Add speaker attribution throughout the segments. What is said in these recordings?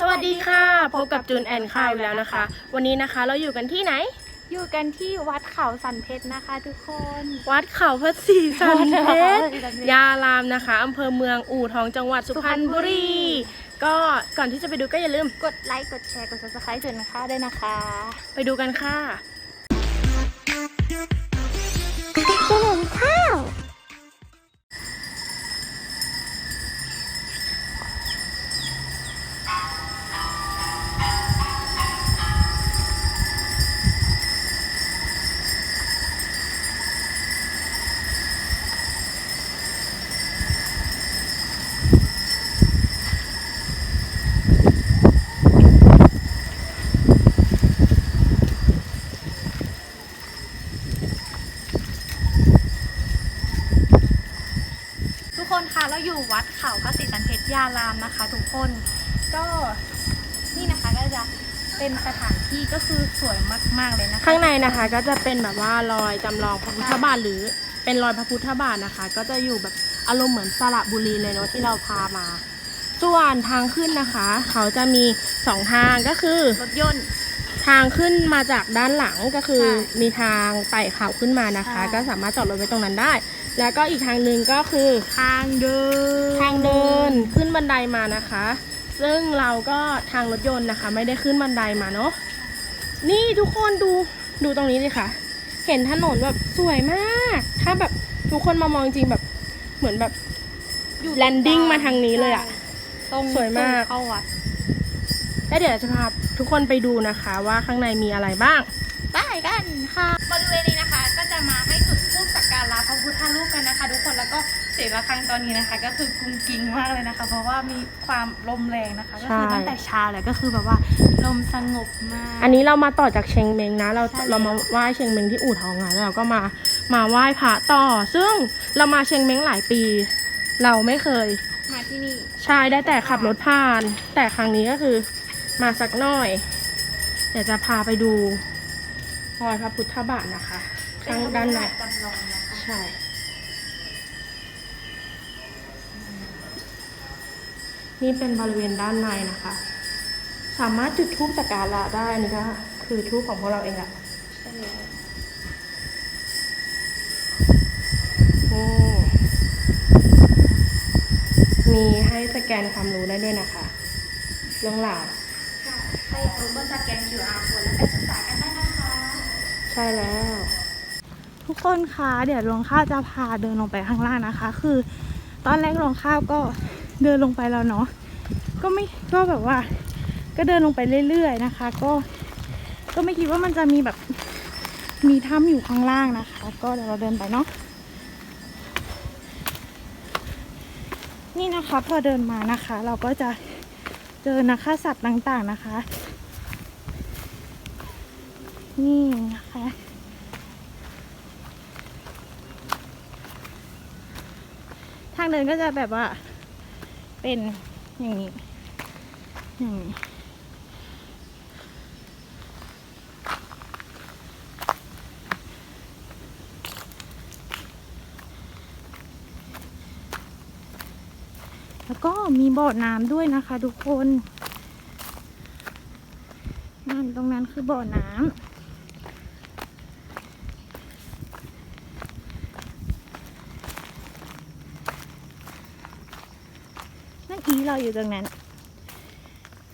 Speaker 1: สวัสดีค่ะ พบกับจูนแอนข้าวแล้วนะคะ วันนี้นะคะเราอยู่กันที่ไหน
Speaker 2: อยู่กันที่วัดเขาสันเพชรนะคะ ทุกคน
Speaker 1: วัดเขาพระศรีสันเพชร
Speaker 2: วัดเขาพระศรีสันเพชร
Speaker 1: ยารามนะคะอำเภอเมืองอู่ทองจังหวัดสุพรรณบุรี ก็ก่อนที่จะไปดูก็อย่าลืม
Speaker 2: กดไลค์กดแชร์กด subscribe จุดนะคะด้วยนะคะ
Speaker 1: ไปดูกันค่ะ
Speaker 2: นะคะทุกคนก็นี่นะคะก็จะเป็นสถานที่ก็คือสวยมาก ๆ เลยนะคะ
Speaker 1: ข้างในนะคะก็จะเป็นแบบว่ารอยจำลองพระพุทธบาทหรือเป็นรอยพระพุทธบาทนะคะ ก็จะอยู่แบบอารมณ์เหมือนสระบุรีเลยเนาะที่เราพามา ส่วนทางขึ้นนะคะ เขาจะมีสองทางก็คือ
Speaker 2: รถยนต์
Speaker 1: ทางขึ้นมาจากด้านหลังก็คือ
Speaker 2: ใช่
Speaker 1: มีทางไต่เขาขึ้นมานะคะ
Speaker 2: ใช่
Speaker 1: ก็สามารถจอดรถไว้ตรงนั้นได้ แล้วก็อีกทางหนึ่งก็คือ
Speaker 2: ทางเดิน
Speaker 1: ทางเดินขึ้นบันไดมานะคะ ซึ่งเราก็ทางรถยนต์นะคะ ไม่ได้ขึ้นบันไดมาเนาะนี่ทุกคนดูดูตรงนี้เลยค่ะ เห็นถนนแบบสวยมาก ถ้าแบบทุกคนมามองจริงแบบเหมือนแบบแลนดิ้งมาทางนี้เลยอะ
Speaker 2: ตรง
Speaker 1: สวยมาก
Speaker 2: เข้าวัด
Speaker 1: แล้วเดี๋ยวจะพาทุกคนไปดูนะคะ ว่าข้างในมีอะไรบ้าง
Speaker 2: ไปกันค่ะบริเวณนี้นะคะก็จะมาให้ จุดธูปสักการะพระพุทธรูปกันนะคะ ทุกคนแล้วก็เสียงระฆังตอนนี้นะคะ ก็คือกุ้งกิ้งมากเลยนะคะ เพราะว่ามีความลมแรงนะคะ ก็คือ
Speaker 1: ใช่
Speaker 2: ตั้งแต่เช้าเลยก็คือแบบว่าลมสงบมาก
Speaker 1: อันนี้เรามาต่อจากเชงเมงนะ เรา
Speaker 2: ใช่แล้ว
Speaker 1: เรามาไหว้เชงเมงที่อู่ทองอะแล้วเราก็มามาไหว้พระต่อ ซึ่งเรามาเชงเมงหลายปี เราไม่เคย
Speaker 2: มาที่นี่
Speaker 1: ใช่ได้แต่ขับรถผ่าน แต่ครั้งนี้ก็คือมาสักหน่อย เดี๋ยวจะพาไปดูรอยพระพุทธบาทนะคะ ข้างด้านใน
Speaker 2: จำลองนะคะ
Speaker 1: ใช่ นี่เป็นบริเวณด้านในนะคะ สามารถจุดธูปสักการะได้อันนี้ก็คือธูปของพวกเราเองอะ
Speaker 2: ใช่แล้ว
Speaker 1: นี่มีให้สแกนความรู้ได้ด้วยนะคะ เรื่องราว
Speaker 2: ค่ะใครอยากรู้ก็สแกน QR code แล้วไปศึกษากันได้นะคะ
Speaker 1: ใช่แล้ว
Speaker 2: ทุกคนคะเดี๋ยวรวงข้าวจะพาเดินลงไปข้างล่างนะคะ คือ ตอนแรกรวงข้าวก็เดินลงไปแล้วเนาะก็ไม่ก็แบบว่า ก็เดินลงไปเรื่อยๆนะคะ ก็ก็ไม่คิดว่ามันจะมีแบบมีถ้ำอยู่ข้างล่างนะคะ ก็เดี๋ยวเราเดินไปเนาะนี่นะคะพอเดินมานะคะ เราก็จะเจอนักฆ่าสัตว์ต่างๆนะคะ นี่นะคะางเดินก็จะแบบว่า เป็นอย่างนี้อย่างนี้แล้วก็มีบ่อน้ำด้วยนะคะทุกคน นั่นตรงนั้นคือบ่อน้ำ เมื่อกี้เราอยู่ตรงนั้น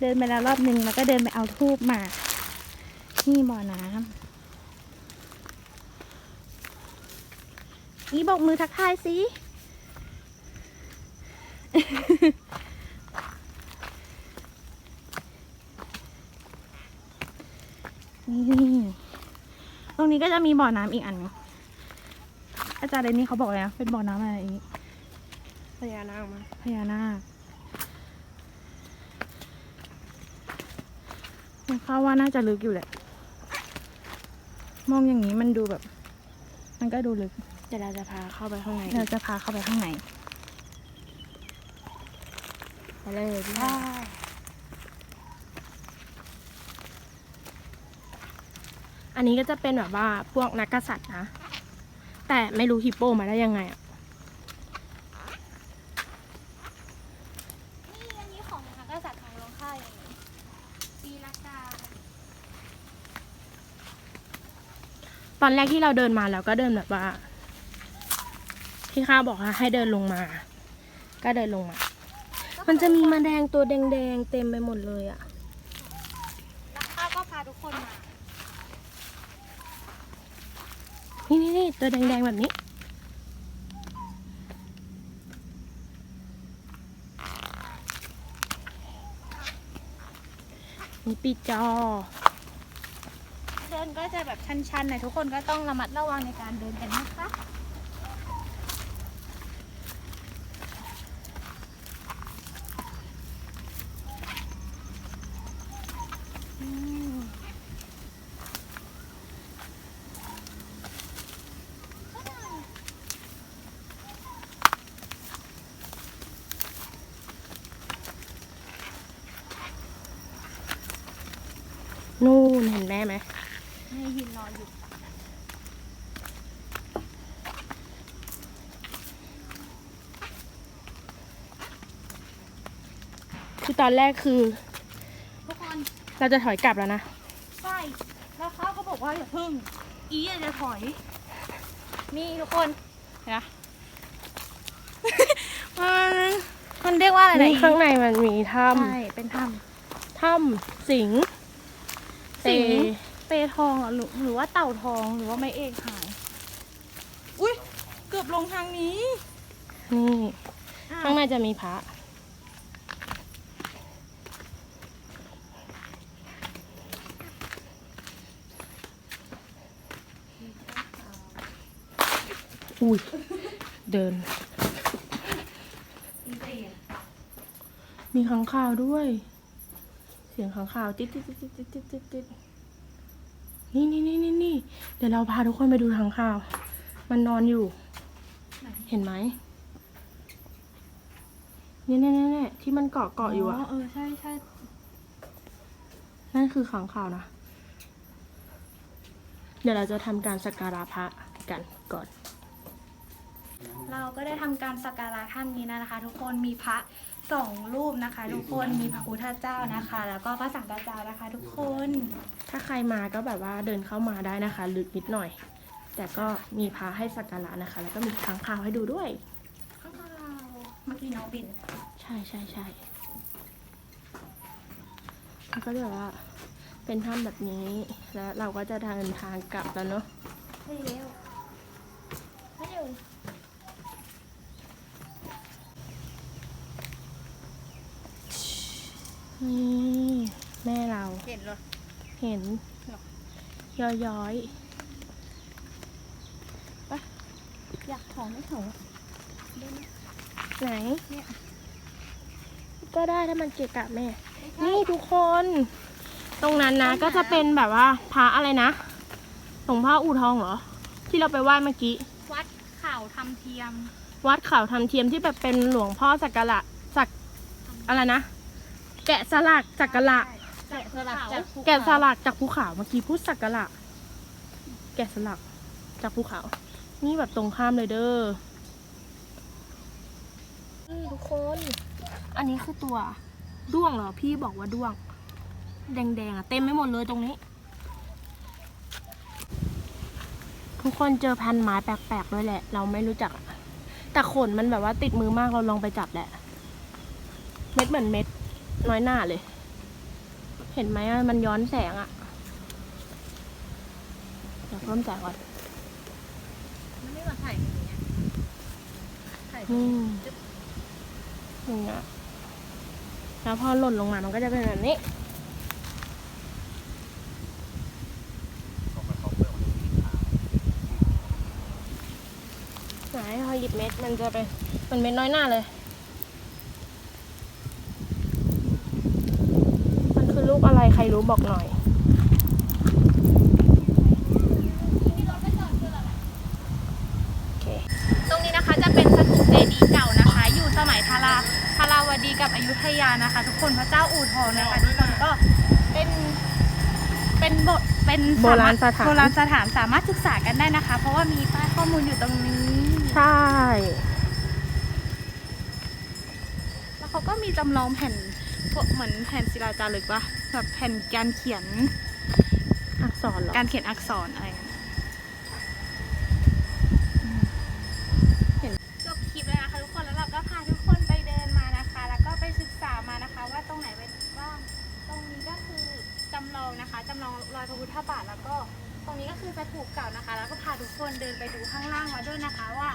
Speaker 2: เดินไปแล้วรอบหนึ่งแล้วก็เดินไปเอาทูบมา นี่บ่อน้ำนี่บอกมือทักทายสินี่ตรงนี้ก็จะมีบ่อน้ำอีกอันหนึ่งอาจารย์เรนนี่เขาบอกเลยนะเป็นบ่อน้ำอะไรอีก
Speaker 1: พญานาคมา
Speaker 2: พญานาค ผมเข้าว่าน่าจะลึกอยู่แหละ มองอย่างนี้มันดูแบบ มันก็ดูลึก
Speaker 1: เดี๋ยวเราจะพาเข้าไปข้างใน
Speaker 2: เราจะพาเข้าไปข้างใน
Speaker 1: ไปเลยพี่
Speaker 2: ได้
Speaker 1: อันนี้ก็จะเป็นแบบว่าพวกนักกษัตริย์นะ แต่ไม่รู้ฮิปโปมาได้ยังไงอะ
Speaker 2: นี่อันนี้ของนักกษัตริย์ของลงค่ายอย่างนี้
Speaker 1: ต อนแรกที่เราเดินมาเราก็เดินแบบว่า ที่ข้าบอกว่าให้เดินลงมา ก็เดินลงมา มันจะมีแมาแดงตัวแดงๆเต็มไปหมดเลยอะ
Speaker 2: แล้วข้าวก็พาทุกคนมา
Speaker 1: นี่นี่นี่ตัวแดงๆแบบนี้ นี่ปีจอ
Speaker 2: เดินก็จะแบบชันๆหน่อยทุกคนก็ต้องระมัดระวังในการเดินกันนะคะ
Speaker 1: นู่นเห็นแม่ไหม
Speaker 2: ให้หินรออยู่
Speaker 1: คือตอนแรกคือ
Speaker 2: ทุกคน
Speaker 1: เราจะถอยกลับแล้วนะ
Speaker 2: ใช่แล้วเขาก็บอกว่าอย่าพึ่ง อีอย่าจะถอย นี่ทุกคนเห็นไหมมันมันเรียกว่าอะไรนะ
Speaker 1: นี่
Speaker 2: อี
Speaker 1: ข้างในมันมีถ้
Speaker 2: ใช่ เป็นถ้ำ
Speaker 1: ถ้ำสิงำ
Speaker 2: สิงเป ทองเหรอหรือหรือว่าเต่าทองหรือว่าไม่เอกหาย อุ้ยเกือบลงทางนี้
Speaker 1: นี่
Speaker 2: อ้าว
Speaker 1: ข้างในจะมีพระอุ้ยเดิน มีขังข่าวด้วย เสียงขังข่าวติ๊ดติ๊ดติ๊ดติ๊ดติ๊ดติ๊ดติ๊ด นี่นี่นี่นี่นี่เดี๋ยวเราพาทุกคนไปดูขังข่าว มันนอนอยู่ เห็นไหมเนี่ยเนี่ยเนี่ยเนี่ยที่มันเกาะเกาะอยู่อะ
Speaker 2: เออใช่ใช่
Speaker 1: นั่นคือขังข่าวนะ เดี๋ยวเราจะทำการสักการะพระกันก่อน
Speaker 2: เราก็ได้ทำการสักการะท่านนี้นะคะ ทุกคนมีพระ สองรูปนะคะ ทุกคนมีพระพุทธเจ้านะคะ แล้วก็พระสังฆเจ้านะคะ ทุกคน
Speaker 1: ถ้าใครมาก็แบบว่าเดินเข้ามาได้นะคะ ลึกนิดหน่อย แต่ก็มีพระให้สักการะนะคะ แล้วก็มีค้างคาวให้ดูด้วย
Speaker 2: ข้างเราเมื่อกี้น้องบิน
Speaker 1: ใช่ใช่ใช่แล้วก็แบบว่าเป็นถ้ำแบบนี้แล้วเราก็จะเดินทางกลับแล้วเนาะ
Speaker 2: เร็วไม่เร็ว
Speaker 1: นี่แม่เรา
Speaker 2: เห็นเลย
Speaker 1: เห็น
Speaker 2: หรอ
Speaker 1: ย้อยย้อย
Speaker 2: อยากของไม่ถึง
Speaker 1: ๆไหน
Speaker 2: เนี่ย
Speaker 1: ก็ได้ถ้ามันเกะกะแม่ นี่ทุกคน ตรงนั้นนะก็จะเป็นแบบว่าพระอะไรนะหลวงพ่ออู่ทองเหรอ ที่เราไปไหว้เมื่อกี้
Speaker 2: วัดข่าวทำเทียม
Speaker 1: วัดเขาทำเทียมที่แบบเป็นหลวงพ่อสักการะสักอะไรนะ แกะสลักสักการะ
Speaker 2: แกะสลักจากภูเขา
Speaker 1: แกะสลักจากภูเขาเมื่อกี้พูดสักการะแกะสลักจากภูเขา นี่แบบตรงข้ามเลยเด้อนี่ทุกคน อันนี้คือตัวด้วงเหรอพี่บอกว่าด้วง แดงๆอะเต็มไม่หมดเลยตรงนี้ ทุกคนเจอพันไม้แปลกๆด้วยแหละ เราไม่รู้จักอะแต่ขนมันแบบว่าติดมือมากเราลองไปจับแหละ เม็ดเหมือนเม็ด น้อยหน้าเลย เห็นไหมอะมันย้อนแสงอะเดี๋ยวเพิ่มแสงก่อน
Speaker 2: มันไม่มาถ่ายอย่างเงี้ยถ่าย
Speaker 1: อืมอย่างเงี้ยแล้วพอหล่นลงมามันก็จะเป็นแบบนี้ไหนพอหยิบเม็ดมันจะเป็นมันเม็ดน้อยหน้าเลย มันคือลูกอะไร ใครรู้บอกหน่อยโอเค
Speaker 2: ตรงนี้นะคะจะเป็นสถูปเจดีย์เก่านะคะ อยู่สมัยทาราทาราวดีกับอยุธยานะคะ ทุกคนพระเจ้าอู่ทองนะคะทุกคนก็เป็นเป็นบทเป็น
Speaker 1: โบราณสถาน
Speaker 2: โบราณสถานสามารถศึกษากันได้นะคะ เพราะว่ามีป้ายข้อมูลอยู่ตรงนี้
Speaker 1: ใช่
Speaker 2: แล้วเขาก็มีจำลองแผ่น พวกเหมือนแผ่นศิลาจารึกปะแบบแผ่นการเขียน
Speaker 1: อักษรหรอ
Speaker 2: การเขียนอักษรอะไรจบคลิปแล้นะคะทุกคน แล้วเราก็พาทุกคนไปเดินมานะคะ แล้วก็ไปศึกษามานะคะ ว่าตรงไหนเป็นบ้าง ตรงนี้ก็คือจำลองนะคะจำลองรอยพุทธบาทแล้วก็ตรงนี้ก็คือสถูปเก่านะคะ แล้วก็พาทุกคนเดินไปดูข้างล่างมาด้วยนะคะ ว่า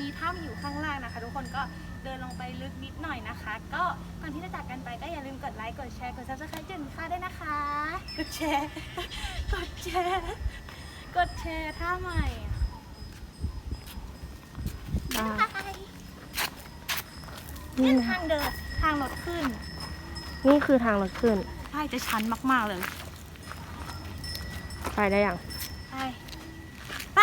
Speaker 2: มีถ้ำอยู่ข้างล่างนะคะ ทุกคนก็ เดินลงไปลึกนิดหน่อยนะคะ ก็ก่อนที่จะจากกันไปก็อย่าลืมกดไลค์กดแชร์กด subscribe จุดค่าด้วยนะคะ กดแชร์ กดแชร์ กดแชร์ท่าใหม่
Speaker 1: อ่า
Speaker 2: บาย
Speaker 1: นี่
Speaker 2: นี่
Speaker 1: นะ
Speaker 2: ทางเดินทางรถขึ้น
Speaker 1: นี่คือทางรถขึ้น
Speaker 2: ใช่จะชันมาก ๆ เลย
Speaker 1: ไปได้ยัง
Speaker 2: ไป ไป